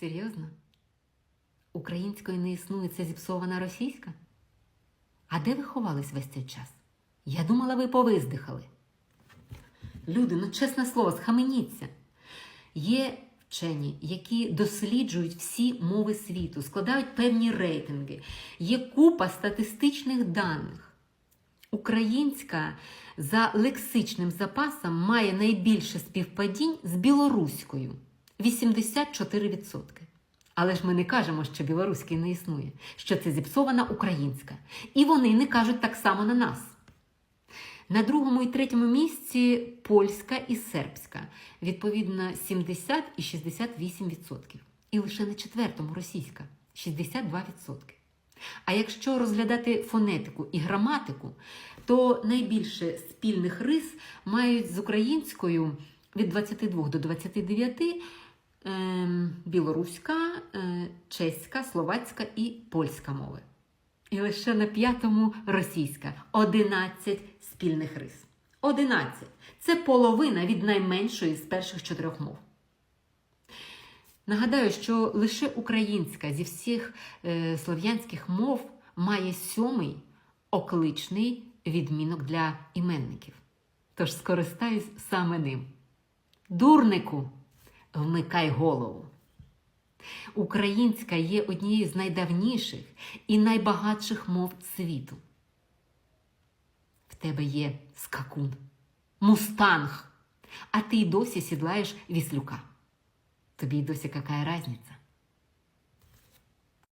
Серйозно? Української не існує, це зіпсована російська? А де ви ховались весь цей час? Я думала, ви повиздихали. Люди, ну чесне слово, схаменіться. Є вчені, які досліджують всі мови світу, складають певні рейтинги. Є купа статистичних даних. Українська за лексичним запасом має найбільше співпадінь з білоруською 84%. Але ж ми не кажемо, що білоруський не існує, що це зіпсована українська. І вони не кажуть так само на нас. На другому і третьому місці польська і сербська, відповідно 70 і 68%. І лише на четвертому російська 62%. А якщо розглядати фонетику і граматику, то найбільше спільних рис мають з українською від 22 до 29 ем, білоруська, е, чеська, словацька і польська мови. І лише на п'ятому російська 11 спільних рис. 11. Це половина від найменшої з перших чотирьох мов. Нагадаю, що лише українська зі всіх е, слов'янських мов має сьомий окличний відмінок для іменників. Тож скористаюсь саме ним. Дурнику, вмикай голову. Українська є однією з найдавніших і найбагатших мов світу. В тебе є скакун, мустанг, а ти й досі сідлаєш віслюка. Тобі й досі какая разниця?